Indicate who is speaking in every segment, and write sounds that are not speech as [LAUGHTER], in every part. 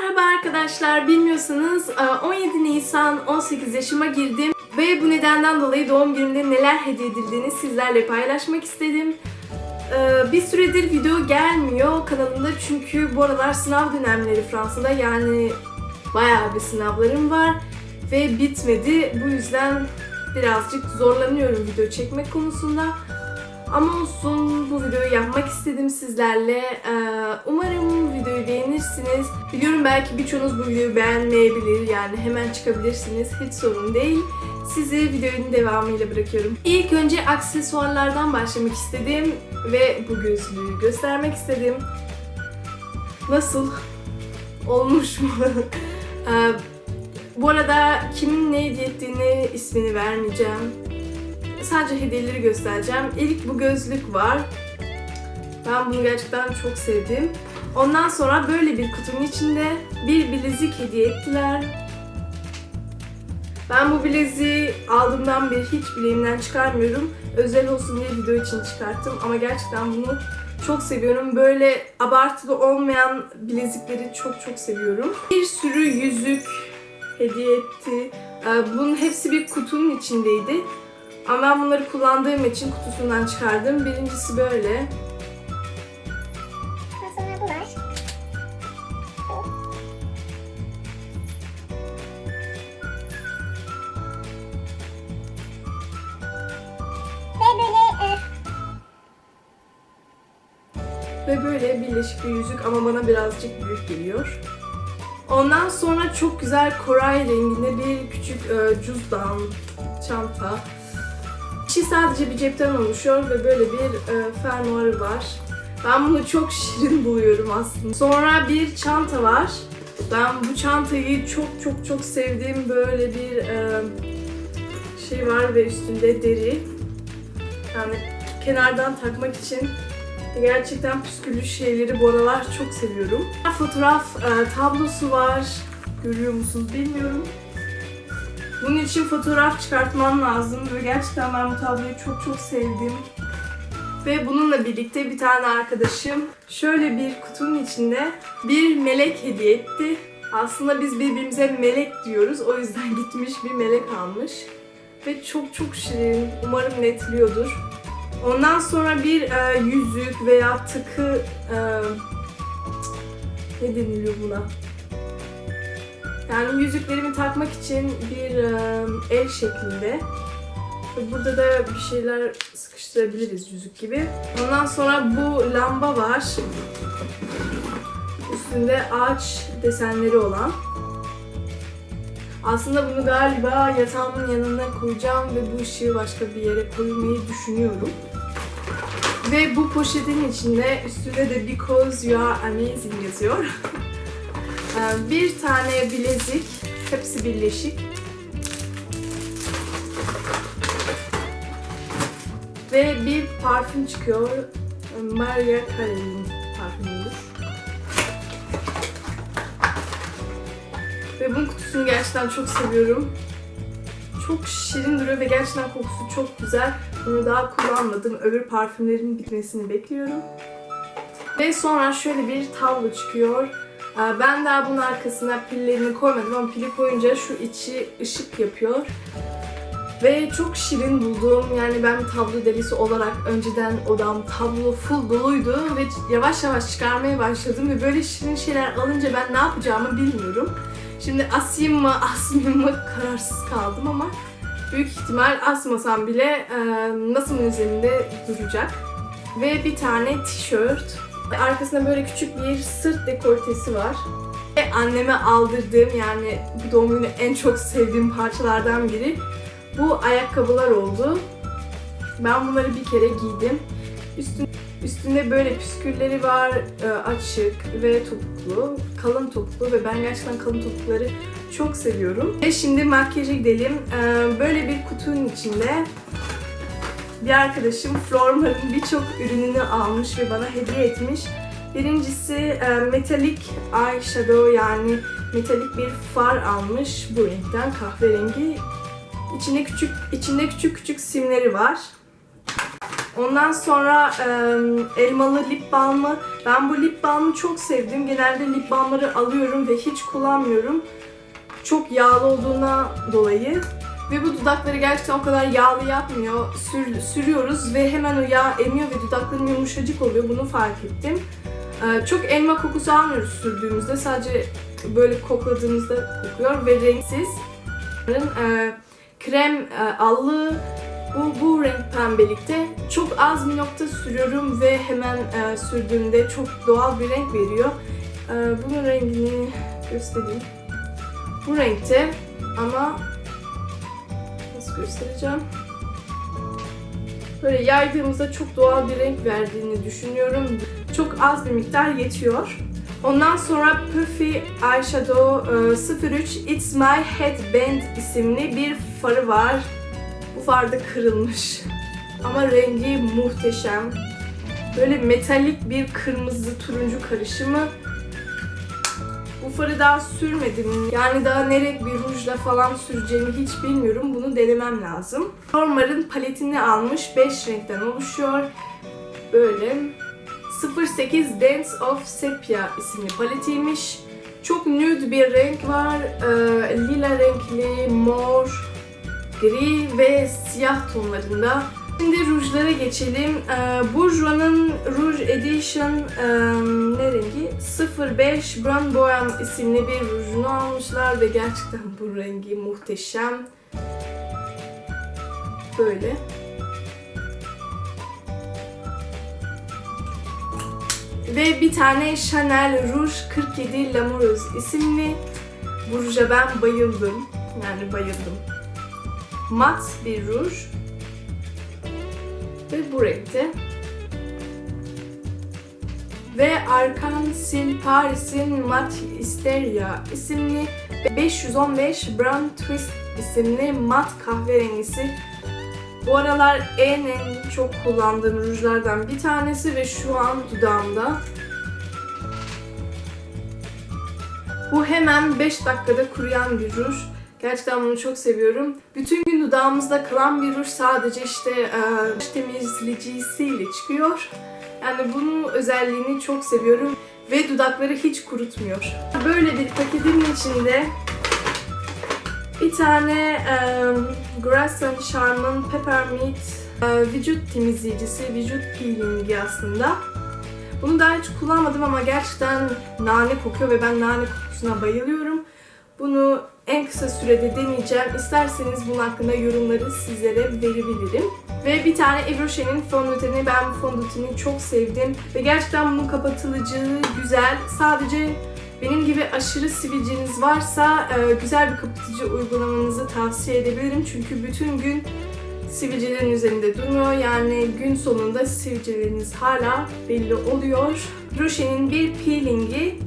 Speaker 1: Merhaba arkadaşlar, bilmiyorsanız e, 17 Nisan 18 yaşıma girdim ve bu nedenden dolayı doğum günümde neler hediye edildiğini sizlerle paylaşmak istedim. E, Bir süredir video gelmiyor kanalımda çünkü bu aralar sınav dönemleri Fransa'da yani bayağı bir sınavlarım var ve bitmedi. Bu yüzden birazcık zorlanıyorum video çekmek konusunda. Ama olsun bu videoyu yapmak istedim sizlerle. Ee, umarım videoyu beğenirsiniz. Biliyorum belki birçoğunuz bu videoyu beğenmeyebilir. Yani hemen çıkabilirsiniz. Hiç sorun değil. Sizi videonun devamıyla bırakıyorum. İlk önce aksesuarlardan başlamak istedim. Ve bu gözlüğü göstermek istedim. Nasıl? Olmuş mu? [LAUGHS] Ee, bu arada kimin ne hediye ettiğini ismini vermeyeceğim. Sadece hediyeleri göstereceğim. İlk bu gözlük var. Ben bunu gerçekten çok sevdim. Ondan sonra böyle bir kutunun içinde bir bilezik hediye ettiler. Ben bu bileziği aldığımdan beri hiç bileğimden çıkarmıyorum. Özel olsun diye video için çıkarttım ama gerçekten bunu çok seviyorum. Böyle abartılı olmayan bilezikleri çok çok seviyorum. Bir sürü yüzük hediye etti. Ee, Bunun hepsi bir kutunun içindeydi. Ama ben bunları kullandığım için kutusundan çıkardım. Birincisi böyle.
Speaker 2: Sonra bu var. Ve böyle e,
Speaker 1: Ve böyle birleşik bir yüzük ama bana birazcık büyük geliyor. Ondan sonra çok güzel koray renginde bir küçük e, cüzdan, çanta. İçi sadece bir cepten oluşuyor ve böyle bir e, fermuarı var. Ben bunu çok şirin [LAUGHS] buluyorum aslında. Sonra bir çanta var. Ben bu çantayı çok çok çok sevdiğim böyle bir e, şey var ve üstünde deri. Yani kenardan takmak için Gerçekten püsküllü şeyleri bu aralar çok seviyorum. Fotoğraf e, tablosu var. Görüyor musunuz bilmiyorum. Bunun için fotoğraf çıkartmam lazım ve gerçekten ben bu tabloyu çok çok sevdim. Ve bununla birlikte bir tane arkadaşım şöyle bir kutunun içinde bir melek hediye etti. Aslında biz birbirimize melek diyoruz. O yüzden [LAUGHS] gitmiş bir melek almış. Ve çok çok şirin. Umarım netliyordur. Ondan sonra bir e, yüzük veya tıkı e, ne deniliyor buna? Yani yüzüklerimi takmak için bir e, el şeklinde. Burada da bir şeyler sıkıştırabiliriz yüzük gibi. Ondan sonra bu lamba var. Üstünde ağaç desenleri olan. Aslında bunu galiba yatağımın yanına koyacağım ve bu ışığı başka bir yere koymayı düşünüyorum. Ve bu poşetin içinde üstünde de Because You Are Amazing yazıyor. [LAUGHS] Ee, bir tane bilezik, hepsi birleşik. Ve bir parfüm çıkıyor. Maria Carey'in parfümüdür. Ve bunun kutusunu gerçekten çok seviyorum. Çok şirin duruyor ve gerçekten kokusu çok güzel. Bunu daha kullanmadım. Öbür parfümlerin bitmesini bekliyorum. Ve sonra şöyle bir tablo çıkıyor. Ben daha bunun arkasına pillerini koymadım ama pili koyunca şu içi ışık yapıyor. Ve çok şirin buldum. Yani ben tablo delisi olarak önceden odam tablo full doluydu ve yavaş yavaş çıkarmaya başladım ve böyle şirin şeyler alınca ben ne yapacağımı bilmiyorum. Şimdi asayım mı asmayayım mı kararsız kaldım ama büyük ihtimal asmasam bile e, üzerinde duracak. Ve bir tane tişört. Arkasında böyle küçük bir sırt dekoltesi var. Ve anneme aldırdığım yani bu doğum günü en çok sevdiğim parçalardan biri bu ayakkabılar oldu. Ben bunları bir kere giydim. Üstün, üstünde böyle püskülleri var, e, açık ve topuklu, kalın topuklu ve ben gerçekten kalın topukları çok seviyorum. Ve şimdi makyaja gidelim. E, Böyle bir kutunun içinde bir arkadaşım Flormar'ın birçok ürününü almış ve bana hediye etmiş. Birincisi e, metalik eyeshadow yani metalik bir far almış bu renkten kahverengi. İçinde küçük içinde küçük küçük simleri var. Ondan sonra e, elmalı lip balmı. Ben bu lip balmı çok sevdim. Genelde lip balmları alıyorum ve hiç kullanmıyorum. Çok yağlı olduğuna dolayı. Ve bu dudakları gerçekten o kadar yağlı yapmıyor. Sür, sürüyoruz ve hemen o yağ emiyor ve dudaklarım yumuşacık oluyor. Bunu fark ettim. Ee, çok elma kokusu almıyoruz sürdüğümüzde. Sadece böyle kokladığımızda kokuyor ve renksiz. Ee, krem e, allığı bu, bu renk pembelikte. Çok az bir nokta sürüyorum ve hemen e, sürdüğümde çok doğal bir renk veriyor. Ee, bunun rengini göstereyim. Bu renkte ama göstereceğim? Böyle yaydığımızda çok doğal bir renk verdiğini düşünüyorum. Çok az bir miktar yetiyor. Ondan sonra Puffy Eyeshadow e, 03 It's My Headband isimli bir farı var. Bu far da kırılmış. Ama rengi muhteşem. Böyle metalik bir kırmızı turuncu karışımı. Farı daha sürmedim. Yani daha ne renk bir rujla falan süreceğimi hiç bilmiyorum. Bunu denemem lazım. Normar'ın paletini almış. 5 renkten oluşuyor. Böyle 08 Dance of Sepia isimli paletiymiş. Çok nude bir renk var. Ee, lila renkli, mor, gri ve siyah tonlarında. Şimdi rujlara geçelim. Ee, Bourjois'ın Rouge Edition e, ne rengi? 05 Brown Bohem isimli bir rujunu almışlar ve gerçekten bu rengi muhteşem. Böyle. Ve bir tane Chanel Rouge 47 L'Amoureuse isimli bu ruja ben bayıldım. Yani bayıldım. Mat bir ruj. Ve bu renkte. Ve Arkan-Sil Paris'in Mat Hysteria isimli 515 Brown Twist isimli mat kahverengisi. Bu aralar en en çok kullandığım rujlardan bir tanesi ve şu an dudağımda. Bu hemen 5 dakikada kuruyan bir ruj. Gerçekten bunu çok seviyorum. Bütün gün dudağımızda kalan bir ruj sadece işte e, temizleyicisiyle çıkıyor. Yani bunun özelliğini çok seviyorum ve dudakları hiç kurutmuyor. Böyle bir paketin içinde bir tane e, Grass and Charm'ın Peppermint e, vücut temizleyicisi, vücut peelingi aslında. Bunu daha hiç kullanmadım ama gerçekten nane kokuyor ve ben nane kokusuna bayılıyorum. Bunu en kısa sürede deneyeceğim. İsterseniz bunun hakkında yorumları sizlere verebilirim. Ve bir tane Yves Rocher'in fondöteni. Ben bu fondöteni çok sevdim. Ve gerçekten bunun kapatılıcılığı güzel. Sadece benim gibi aşırı sivilceniz varsa e, güzel bir kapatıcı uygulamanızı tavsiye edebilirim. Çünkü bütün gün sivilcelerin üzerinde durmuyor. Yani gün sonunda sivilceleriniz hala belli oluyor. Rocher'in bir peelingi.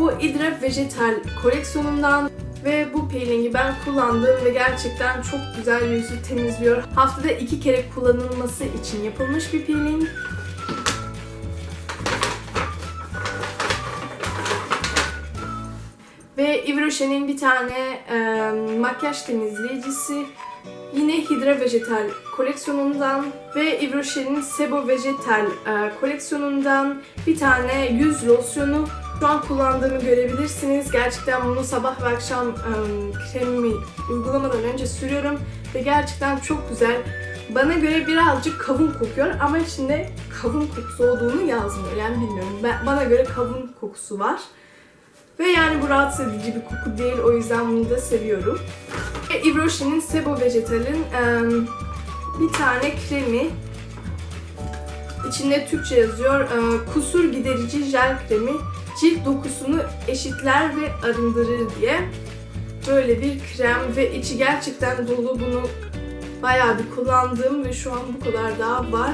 Speaker 1: Bu Idra Vegetal koleksiyonundan ve bu peelingi ben kullandım ve gerçekten çok güzel yüzü temizliyor. Haftada iki kere kullanılması için yapılmış bir peeling. Ve Yves Rocher'in bir tane e, makyaj temizleyicisi. Yine Hydra Vegetal koleksiyonundan ve Yves Rocher'in Sebo Vegetal e, koleksiyonundan bir tane yüz losyonu. Şu an kullandığımı görebilirsiniz. Gerçekten bunu sabah ve akşam e, kremimi uygulamadan önce sürüyorum ve gerçekten çok güzel. Bana göre birazcık kavun kokuyor ama içinde kavun kokusu olduğunu yazmıyor. Yani bilmiyorum. Ben, bana göre kavun kokusu var. Ve yani bu rahatsız edici bir koku değil. O yüzden bunu da seviyorum. Ve Yves Rocher'in Sebo Vegetal'in em, bir tane kremi. İçinde Türkçe yazıyor. e, kusur giderici jel kremi. Cilt dokusunu eşitler ve arındırır diye. Böyle bir krem ve içi gerçekten dolu. Bunu bayağı bir kullandım ve şu an bu kadar daha var.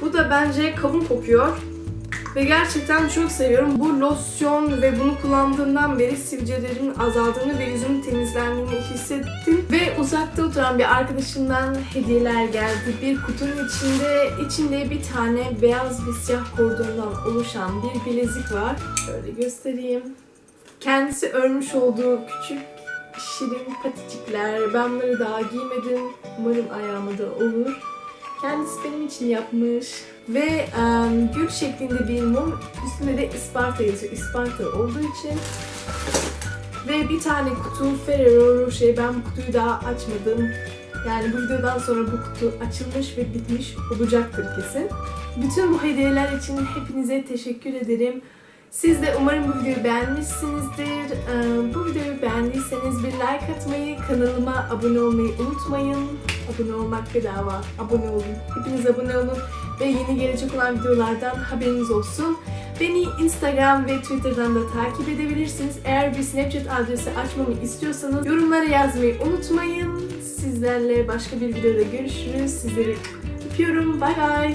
Speaker 1: Bu da bence kavun kokuyor. Ve gerçekten çok seviyorum. Bu losyon ve bunu kullandığımdan beri sivilcelerimin azaldığını ve yüzümün temizlendiğini hissettim. Ve uzakta oturan bir arkadaşımdan hediyeler geldi. Bir kutunun içinde içinde bir tane beyaz ve siyah kordondan oluşan bir bilezik var. Şöyle göstereyim. Kendisi örmüş olduğu küçük şirin paticikler. Ben bunları daha giymedim. Umarım ayağıma da olur. Kendisi benim için yapmış. Ve em, gül şeklinde bir mum. Üstünde de Isparta yazıyor. Isparta olduğu için. Ve bir tane kutu Ferrero Rocher. Ben bu kutuyu daha açmadım. Yani bu videodan sonra bu kutu açılmış ve bitmiş olacaktır kesin. Bütün bu hediyeler için hepinize teşekkür ederim. Siz de umarım bu videoyu beğenmişsinizdir. Bu videoyu beğendiyseniz bir like atmayı, kanalıma abone olmayı unutmayın. Abone olmak bedava. Abone olun. Hepiniz abone olun ve yeni gelecek olan videolardan haberiniz olsun. Beni Instagram ve Twitter'dan da takip edebilirsiniz. Eğer bir Snapchat adresi açmamı istiyorsanız yorumlara yazmayı unutmayın. Sizlerle başka bir videoda görüşürüz. Sizleri öpüyorum. Bay bay.